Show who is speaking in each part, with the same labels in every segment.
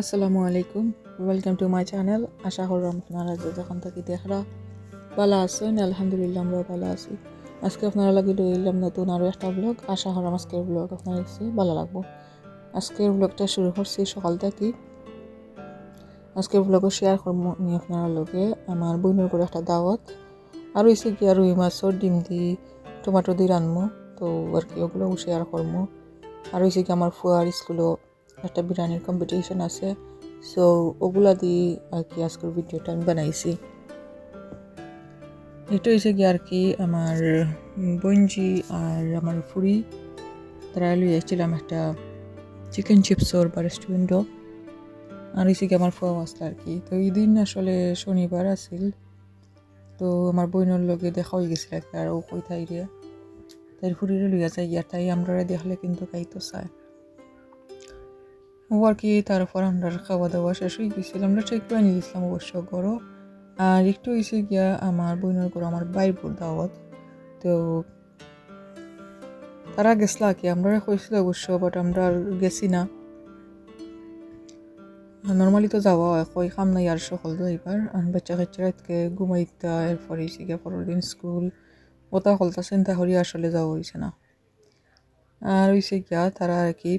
Speaker 1: আসসালামু আলাইকুম। Welcome to my channel আশা করলাম আপনারা যে যখন থাকি দেখরা ভালো আছেন? আলহামদুলিল্লাহ, আমরাও ভালো আছি। আজকে আপনারা লাগি রইলাম নতুন আরও একটা ব্লগ আশা করলাম আজকের ব্লগ আপনার কাছে ভালো লাগবো। আজকের ব্লগটা শুরু করছি সকাল থেকে আজকের ব্লগও শেয়ার করব আমি আপনারা লগে। আমার বোনের করে একটা দাওয়াত। আর হয়েছে কি, আর রুই মাছর ডিম দি টমেটো দিয়ে রানবো তো আর কি ওগুলো শেয়ার করব। আর হয়েছে কি, আমার ফুয়ার স্কুলও একটা বিরিয়ানির কম্পিটিশন আছে। সো ওগুলা দিয়ে আর কি আজকের ভিডিওটা আমি বানাইছি। এটা হয়েছে কি আর কি আমার বঞ্জি আর আমার ফুরি তারা লই এসেছিলাম একটা চিকেন চিপসর বা রেস্টুরেন্টও আর হয়েছে কি আমার ফুয়াও আসলে আর কি। তো এই দিন আসলে শনিবার আছিল। তো আমার বোনের লগে দেখা হয়ে গেছিল আর আর ও কই থাই রে, তাই ফুরিরে লইয়া যায় ইয়ার তাই আমরা দেখলে কিন্তু খাইতো চায়। ও আর কি তারপর আমরা খাওয়া দাওয়া শেষ হয়ে গেছিল। আমরা ঠিক বানিয়ে দিয়েছিলাম অবশ্য গরো। আর একটু হয়েছে গিয়া আমার বোনের ঘর আমার বাইর বোর দাওয়াত। তো তারা গেছলা কি আমরা কইছিল অবশ্য বাট আমরা আর গেছি না। নর্মালি তো যাওয়া হয় কই কাম নাই আর সকল যাইবার আর বাচ্চা আজকে ঘুমাইতা, এরপরে হয়েছে গিয়া পরের দিন স্কুল। ওটা হলতা চিন্তা করি আসলে যাওয়া হয়েছে না। আর হয়েছে গিয়া তারা আর কি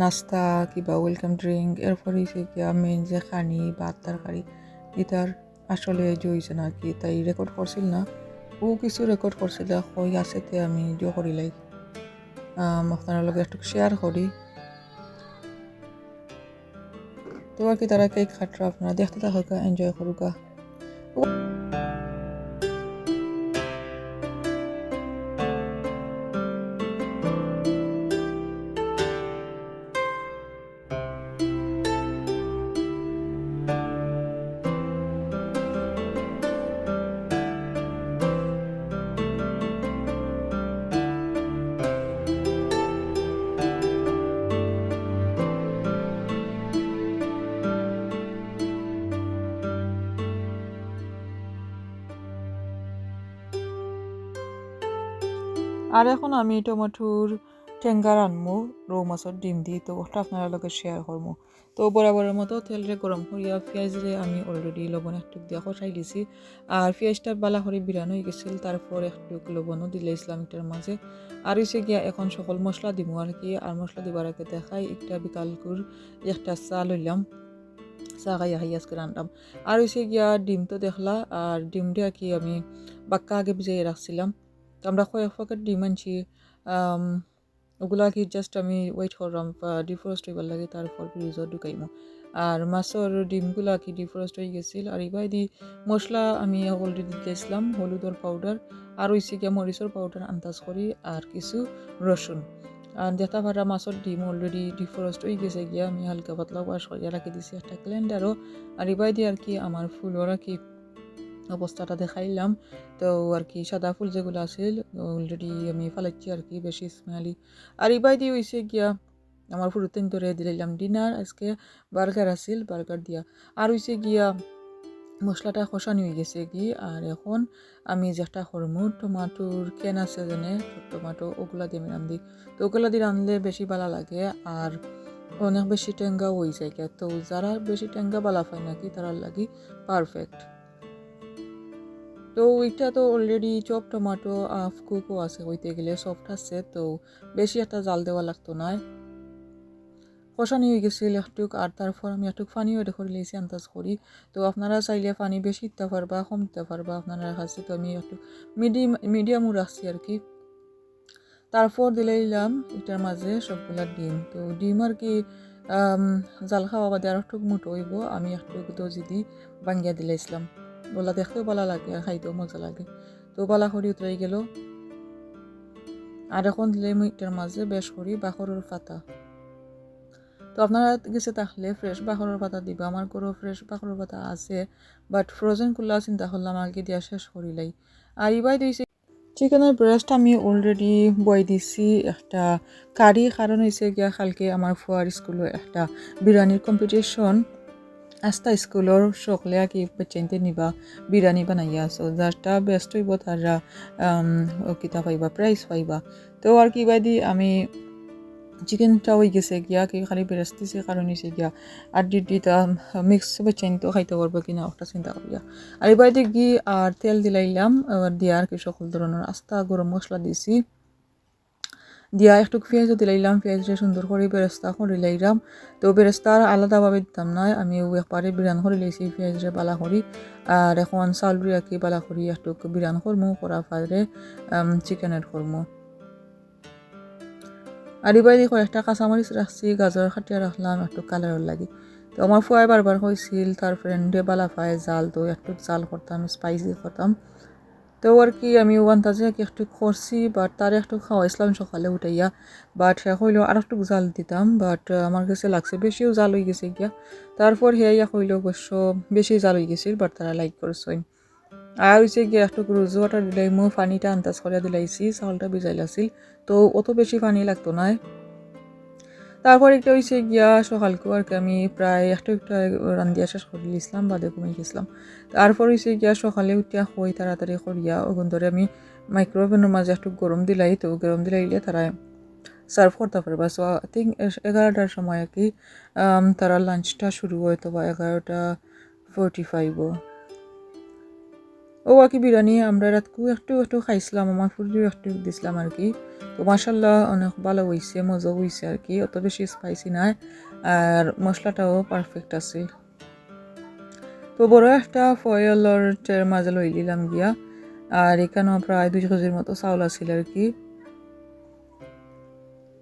Speaker 1: নাস্তা কিবা ওয়েলকাম ড্রিঙ্ক এরপর হয়েছে গিয়া মেন যে খানি ভাত তরকারি এটার আসলে জইছে না কি। তাই রেকর্ড করছিল না। ও কিছু রেকর্ড করছিল কই আছে তে আমি দিও করিলাই আপনার লগে একটু শেয়ার করি। তো আর কি, তারা কেক খাটরা আপনারা দেখতে থাকুকা এনজয় করুকা। আর এখন আমি টমেটোর টেঙ্গা রানমু, রৌ মাছের ডিম দিই তো ওটা আপনারা লগে শেয়ার করব তো বরাবরের মতো তেলরে গরম করিয়া পেঁয়াজরে আমি অলরেডি লবণ একটু দিয়া কষাই দিছি। আর পেঁয়াজটা বালা করে বিরান হয়ে গেছিল, তারপর একটু লবণও দিলে ইসলামিকটার মাঝে। আর হয়েছে গিয়া এখন সকল মশলা দিব আর কি, আর মশলা দিবার আগে দেখাই, একটা বিকালকুর একটা চা লইলাম। চা খাই খাই আজকে রান্নাম। আর হয়েছে গিয়া ডিম তো দেখলা, আর ডিমটা কি আমি বাক্কা আগে ভিজাই রাখছিলাম। তো আমরা কয়েক প্যাকেট ডিম আনছি ওগুলা কি জাস্ট আমি ওয়েট করলাম ডিফ্রস্ট হইবার লাগে, তারপর ফ্রিজত ঢুকাইমো। আর মাছের ডিমগুলা কি ডিফ্রস্ট হয়ে গেছিল, আর এবার দি মশলা আমি অলরেডি দিয়েছিলাম হলুদর পাউডার আর হয়েছে গিয়া মরিচর পাউডার আন্দাজ করি, আর কিছু রসুন। আর দেখা ভাড়া মাছের ডিম অলরেডি ডিফ্রস্ট হয়ে গেছে গিয়া, আমি হালকা পাতলা ওয়াশ করিয়া রাখি দিছি একটা ক্যালেন্ডারও আর এবার দিয়ে আর কি, আমার ফুলর কি অবস্থাটা দেখাইলাম। তো আর কি সাদা ফুল যেগুলো আছিল অলরেডি আমি ফালাচ্ছি আর কি, বেশি স্মেলি আর ইবাই দিয়ে হয়েছে গিয়া, আমার ফুরুতেন ধরে দিলাম ডিনার আজকে বার্গার আছিল বার্গার দিয়া। আর হয়েছে গিয়া, মশলাটা কষানি হয়ে গেছে কি, আর এখন আমি যেটা করমু, টমাটোর কেন আছে জানে, টমাটো ওগুলা দিয়ে আমি রান্ধি। তো ওগুলা দিয়ে রান্ধলে বেশি ভালো লাগে, আর অনেক বেশি টেঙ্গাও হয়ে যায় তো যারা বেশি টেঙ্গা বালা পায় নাকি, তারা লাগি পারফেক্ট তো ওইটা তো অলরেডি চপ টমাটো কুকও আছে, হইতে গেলে সফট আছে, তো বেশি একটা জাল দেওয়া লাগতো না। কষানি হয়ে গেছিল একটুক, আর তারপর আমি একটু পানিও এটা করে লিয়েছি আন্দাজ করি। তো আপনারা চাইলে পানি বেশি দিতে পারবা, কম দিতে পারবা, আপনারা কাছে তো আমি একটু মিডিয়াম মিডিয়ামও রাখছি আর কি। তারপর দিলে দিলাম এটার মাঝে সবগুলা ডিম। তো ডিম আর কি জাল খাওয়া বাদে আর একটু মুটো হইব, আমি একটু দজি দি বাঙ্গিয়া দিলাইছিলাম বলা, দেখতেও ভালো লাগে, আর খাইতেও মজা লাগে। তো বালা করি উতরাই গেল। আর এখন দিলে এটার মাঝে বেশ করি বাখরের পাতা। তো আপনারা গেছে তাহলে ফ্রেশ বাখরের পাতা দিবা। আমার ঘরেও ফ্রেশ বাখরের পাতা আছে বাট ফ্রোজেন কুল্লা চিন্তা করলাম, আগে দিয়া শেষ করিলাই আর ইবাই দিয়েছে চিকেনের ব্রেস্ট আমি অলরেডি বই দিছি একটা কারি কারণ হয়েছে গিয়া, কালকে আমার ফুয়ার স্কুলে একটা বিরিয়ানির কম্পিটিশন আস্তা স্কুলের সকলে কি বাচ্চাইতে নিবা বিরিয়ানি বানাইয়া আছো যারটা বেস্ট হইব তারা কিতা পাইবা প্রাইজ পাইবা তো আর কি বাদি আমি চিকেনটা হয়ে গেছে গিয়া কি খালি বেরেস্ত দিছে কারণ হয়েছে গিয়া আর ডিটা মিক্স বেচেন তো খাইতে পারব কিনা ওটা চিন্তা করিয়া আর এবার ঘি আর তেল দিলাইলাম আর দিয়া আর কি সকল ধরনের আস্তা গরম মশলা দিছি দিয়া একটু পেঁয়াজও দিলাইলাম পেঁয়াজটা সুন্দর করে বেরেস্তা করে লাইলাম। তো বেরেস্তা আর আলাদাভাবে দিতাম না, আমি একবারে বিরান করে লাইছি পেঁয়াজরে বালা করি। আর এখন চাউল কি বালা করি একটু বিরান করমু, করা ফাদরে চিকেনের করমু। আর এবার কয়েকটা কাঁচামরিচ রাখছি, গাজর খাটিয়া রাখলাম একটু কালারের লাগে। তো আমার ফুয়াই বারবার কইছিল, তার ফ্রেন্ডে বালা পায় জাল তো একটু জাল করতাম স্পাইসি করতাম। তো আর কি, আমি ওয়ান্তাজে একটু করছি বাট তার একটু খাওয়াইছিলাম সকালে উঠাইয়া বাট সে হইলেও আর একটু জাল দিতাম বাট আমার কাছে লাগছে বেশিও জাল হয়ে গেছে গিয়া। তারপর হে ইয়া হইলেও অবশ্য বেশি জাল হয়ে গেছিল বাট তারা লাইক করছেন। আর হচ্ছে গিয়ে একটু রোজ ওয়াটার দিলাই মো পানিটা আন্দাজ করিয়া দিলাইছি চাউলটা ভিজাই আছিল তো অত বেশি পানি লাগতো না তারপর একটা হয়েছে গিয়া সকালকে আর কি আমি প্রায় একটা একটা রান্দিয়া শেষ করে দিয়েছিলাম, বাদে ঘুমিয়ে গেছিলাম। তারপর হয়েছে গিয়া সকালে উঠিয়া হই তাড়াতাড়ি করিয়া ওখান ধরে আমি মাইক্রোওভেনের মাঝে একটু গরম দিলাই তো, গরম দিলাইলে তারা সার্ভ করতে পারবা। সো আই থিঙ্ক এগারোটার সময় আর কি তারা লাঞ্চটা শুরু হয় তো বা এগারোটা ফোরটি ফাইভও ও আর কি বিরিয়ানি আমরা রাতকু একটু একটু খাইছিলাম, আমার ফুরিও একটু দিছিলাম আর কি। তো মাসাল্লাহ অনেক ভালো হয়েছে মজা হয়েছে আর কি অত বেশি স্পাইসি নাই, আর মশলাটাও পারফেক্ট আছে। তো বড় একটা ফয়েলর চের মাঝে লই দিলাম গিয়া, আর এখানেও প্রায় দুই কেজির মতো চাউল আছিল আর কি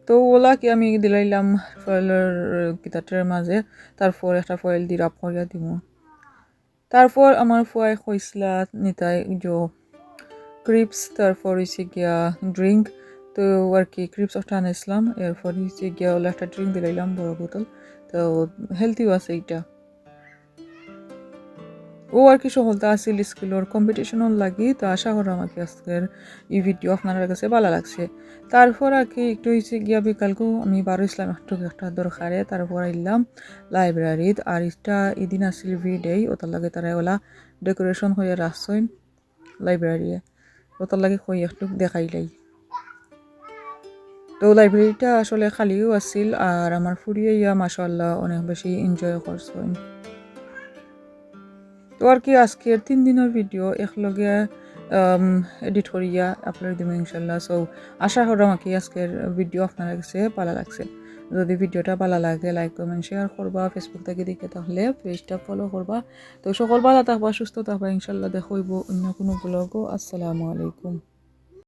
Speaker 1: তো ওলা কি আমি দিলাইলাম ফয়েলের কিতাটের মাঝে, তারপর একটা ফয়েল দি রাপ করিয়া দিব। তারপর আমার ফুয়াই কইসলা নিতাই যে ক্রিপস, তারপর হচ্ছে গিয়া ড্রিঙ্ক তো আর কি ক্রিপস একটা আনাইছিলাম এরপর হচ্ছে গিয়া ওলা একটা ড্রিঙ্ক দিলাইলাম বড় বোতল। তো হেলথিও আছে এইটা। ও আর কি সফলতা আছিল স্কুলের কম্পিটিশনও লাগি, তো আশা করো আমাকে আজকের এই ভিডিও আপনার কাছে ভালো লাগছে। তারপর আর কি, একটু হয়েছে গিয়া বিকালকেও আমি বারো ইসলাম একটু একটা দরকারে, তারপর আইলাম লাইব্রেরিত আর এটা এদিন আসছিল ভি ডে ওটার লাগে তারা ওলা ডেকোরেশন হয়ে রাখছেন লাইব্রেরিয়ে ওটার লাগে হই একটু দেখাইলাই। তো লাইব্রেরিটা আসলে খালিও আছিল আর আমার ফুরিয়ে ইয়া মাসাল্লাহ অনেক বেশি এনজয় করছেন তো আর কি, আজকের তিন দিনের ভিডিও একলগে এডিট করিয়া আপলোড দিব ইনশাল্লাহ সো আশা করি আমাকে আজকের ভিডিও আপনার কাছে ভালো লাগছে। যদি ভিডিওটা ভালো লাগে লাইক কমেন্ট শেয়ার করবা ফেসবুক থেকে দেখে তাহলে পেজটা ফলো করবা। তো সকল ভালো থাকবা, সুস্থ থাকবা ইনশাল্লাহ দেখব অন্য কোনো ব্লগও আসসালামু আলাইকুম।